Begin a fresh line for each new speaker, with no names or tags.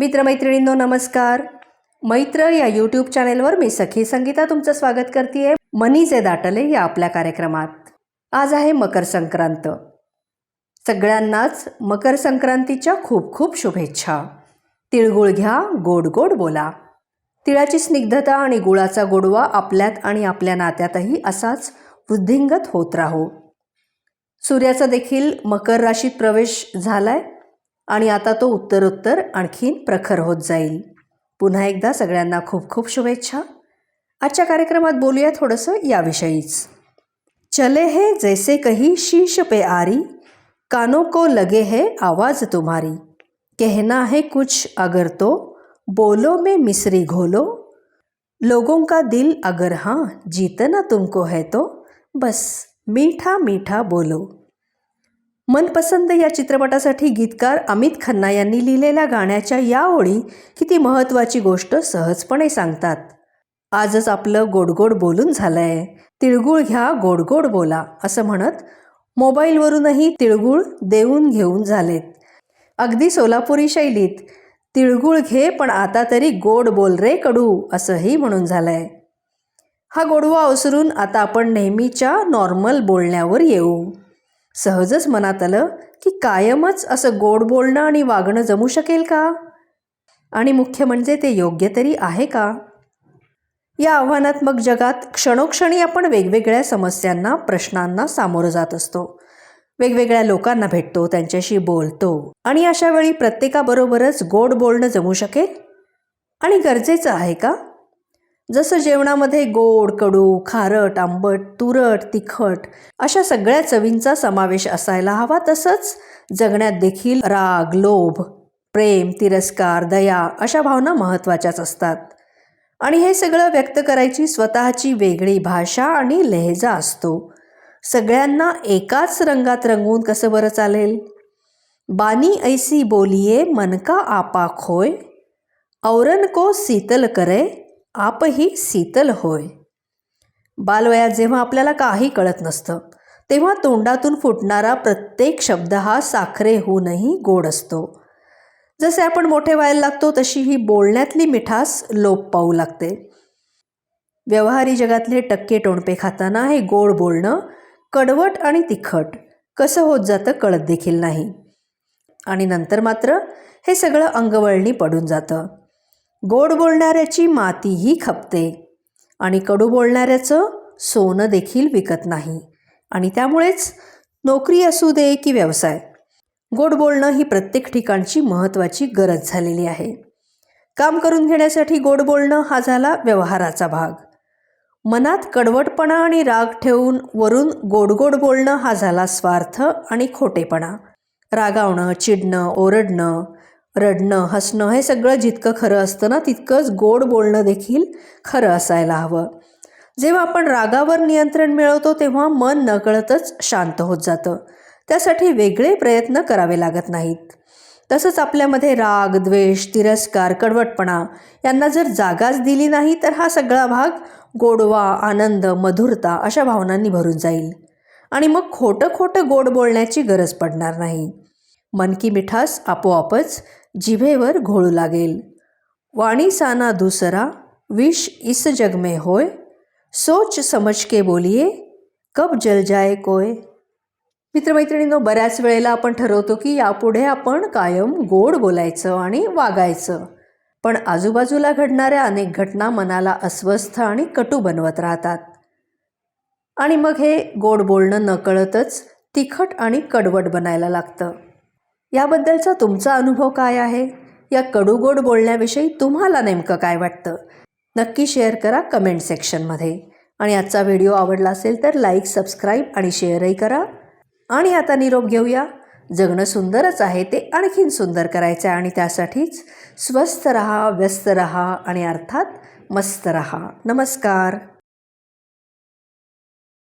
मित्रमैत्रिणींनो नमस्कार. मैत्र या यूट्यूब चॅनेलवर मी सखी संगीता तुमचं स्वागत करते मनीचे दाटले या आपल्या कार्यक्रमात. आज आहे मकर संक्रांत. सगळ्यांनाच मकर संक्रांतीच्या खूप खूप शुभेच्छा. तिळगुळ घ्या गोड गोड बोला. तिळाची स्निग्धता आणि गुळाचा गोडवा आपल्यात आणि आपल्या नात्यातही असाच वृद्धिंगत होत राहो. सूर्याचा देखील मकर राशीत प्रवेश झालाय. आणि आता तो उत्तरोत्तर आणखीन प्रखर होत जाईल. पुन्हा एकदा सगळ्यांना खूप खूप शुभेच्छा. आजच्या कार्यक्रमात बोलूया थोडंसं याविषयीच. चले है जैसे कही शीश पे आरी कानों को लगे है आवाज़ तुम्हारी। कहना है कुछ अगर तो बोलो में मिसरी घोलो। लोगों का दिल अगर हाँ जीतना तुमको है तो बस मीठा मीठा बोलो। मनपसंद या चित्रपटासाठी गीतकार अमित खन्ना यांनी लिहिलेल्या गाण्याच्या या ओळी किती महत्त्वाची गोष्ट सहजपणे सांगतात. आजच आपलं गोडगोड बोलून झालं आहे तिळगुळ घ्या गोडगोड बोला असं म्हणत मोबाईलवरूनही तिळगुळ देऊन घेऊन झालेत. अगदी सोलापुरी शैलीत तिळगुळ घे पण आता तरी गोड बोल रे कडू असंही म्हणून झालंय. हा गोडवा ओसरून आता आपण नेहमीच्या नॉर्मल बोलण्यावर येऊ. सहजच मनात आलं की कायमच असं गोड बोलणं आणि वागणं जमू शकेल का? आणि मुख्य म्हणजे ते योग्य तरी आहे का? या आव्हानात्मक जगात क्षणोक्षणी आपण वेगवेगळ्या समस्यांना प्रश्नांना सामोरं जात असतो. वेगवेगळ्या लोकांना भेटतो त्यांच्याशी बोलतो. आणि अशा वेळी प्रत्येकाबरोबरच गोड बोलणं जमू शकेल? आणि गरजेचं आहे का? जसं जेवणामध्ये गोड कडू खारट आंबट तुरट तिखट अशा सगळ्या चवींचा समावेश असायला हवा. तसंच जगण्यात देखील राग लोभ प्रेम तिरस्कार दया अशा भावना महत्त्वाच्याच असतात. आणि हे सगळं व्यक्त करायची स्वतःची वेगळी भाषा आणि लहेजा असतो. सगळ्यांना एकाच रंगात रंगवून कसं बरं चालेल? बानी ऐसी बोलिये मनका आपा खोय औरन को शीतल करे आपही शीतल होय. बालवयात जेव्हा आपल्याला काही कळत नसतं तेव्हा तोंडातून फुटणारा प्रत्येक शब्द हा साखरेहूनही गोड असतो. जसे आपण मोठे व्हायला लागतो तशी ही बोलण्यातली मिठास लोप पाहू लागते. व्यवहारी जगातले टक्के टोणपे खाताना हे गोड बोलणं कडवट आणि तिखट कसं होत जातं कळत देखील नाही. आणि नंतर मात्र हे सगळं अंगवळणी पडून जातं. गोड बोलणाऱ्याची मातीही खपते आणि कडू बोलणाऱ्याचं सोनं देखील विकत नाही. आणि त्यामुळेच नोकरी असू दे की व्यवसाय गोड बोलणं ही प्रत्येक ठिकाणची महत्त्वाची गरज झालेली आहे. काम करून घेण्यासाठी गोड बोलणं हा झाला व्यवहाराचा भाग. मनात कडवटपणा आणि राग ठेवून वरून गोड गोड बोलणं हा झाला स्वार्थ आणि खोटेपणा. रागावणं चिडणं ओरडणं रडणं हसणं हे सगळं जितकं खरं असतं ना तितकंच गोड बोलणं देखील खरं असायला हवं. जेव्हा आपण रागावर नियंत्रण मिळवतो तेव्हा मन नकळतच शांत होत जातं. त्यासाठी वेगळे प्रयत्न करावे लागत नाहीत. तसंच आपल्यामध्ये राग द्वेष तिरस्कार कडवटपणा यांना जर जागाच दिली नाही तर हा सगळा भाग गोडवा आनंद मधुरता अशा भावनांनी भरून जाईल. आणि मग खोटं खोटं गोड बोलण्याची गरज पडणार नाही. मन की मिठास आपोआपच जिभेवर घोळू लागेल. वाणी साना दुसरा विष इस जग में होय सोच समज के बोलिये कब जल जाय कोय? मित्रमैत्रिणींनो बऱ्याच वेळेला आपण ठरवतो की यापुढे आपण कायम गोड बोलायचं आणि वागायचं. पण आजूबाजूला घडणाऱ्या अनेक घटना मनाला अस्वस्थ आणि कटू बनवत राहतात. आणि मग हे गोड बोलणं नकळतच तिखट आणि कडवट बनायला लागतं. याबद्दलचा तुमचा अनुभव काय आहे? या कडूगोड बोलण्याविषयी तुम्हाला नेमकं काय वाटतं? नक्की शेअर करा कमेंट सेक्शनमध्ये. आणि आजचा व्हिडिओ आवडला असेल तर लाईक सबस्क्राईब आणि शेअरही करा. आणि आता निरोप घेऊया. जगणं सुंदरच आहे ते आणखीन सुंदर करायचं आहे आणि त्यासाठीच स्वस्थ रहा व्यस्त रहा आणि अर्थात मस्त रहा. नमस्कार.